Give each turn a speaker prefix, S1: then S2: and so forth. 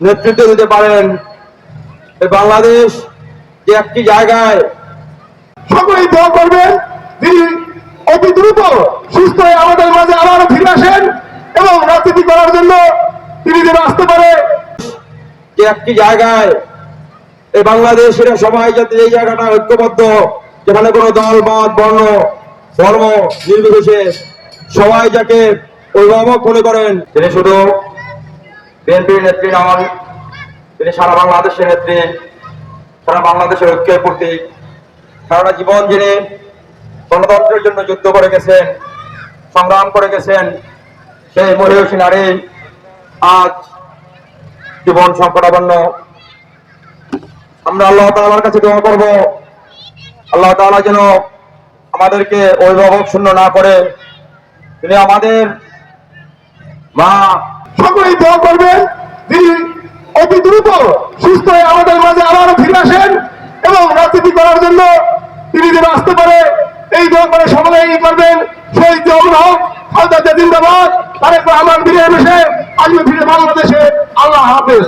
S1: নেতৃত্ব দিতে পারেন। এই বাংলাদেশ যে একটি জায়গায়
S2: সকলেই দোয়া করবেন তিনি অতি দ্রুত সুস্থ হয়ে আমাদের মাঝে আবারও ফিরে আসেন এবং রাজনীতি করার জন্য তিনি যেন আসতে পারে।
S1: যে একটি জায়গায় এই বাংলাদেশের সবাই যাতে এই জায়গাটা ঐক্যবদ্ধ যেখানে কোনো দল মত বর্ণ ধর্ম নির্বিশেষে সবাই যাকে অভিভাবক মনে করেন তিনি শুধু বিএনপির নেত্রী নন তিনি সারা বাংলাদেশের নেত্রী, সারা বাংলাদেশের ঐক্যের প্রতীক। সারাটা জীবন যিনি গণতন্ত্রের জন্য যুদ্ধ করে গেছেন, সংগ্রাম করে গেছেন, সেই মহিষী নারী আজ জীবন সংকটাপন্ন। আমরা আল্লাহ তাআলার কাছে দোয়া করব, আল্লাহ তাআলা যেন আমাদেরকে অভিভাবক শূন্য না করে। তিনি আমাদের মা
S2: সকলেই দোয়া করবেন। তিনি অতি দ্রুত সুস্থ হয়ে আমাদের মাঝে আবারও ফিরে আসেন এবং রাজনীতি করার জন্য তিনি যেন আসতে পারে, এই দোয়া করে সকলেই করবেন। সেই জিয়াউল হোক জিন্দাবাদ, তারেক রহমান ফিরে এসে আসবে ফিরে বাংলাদেশে। আল্লাহ হাফেজ।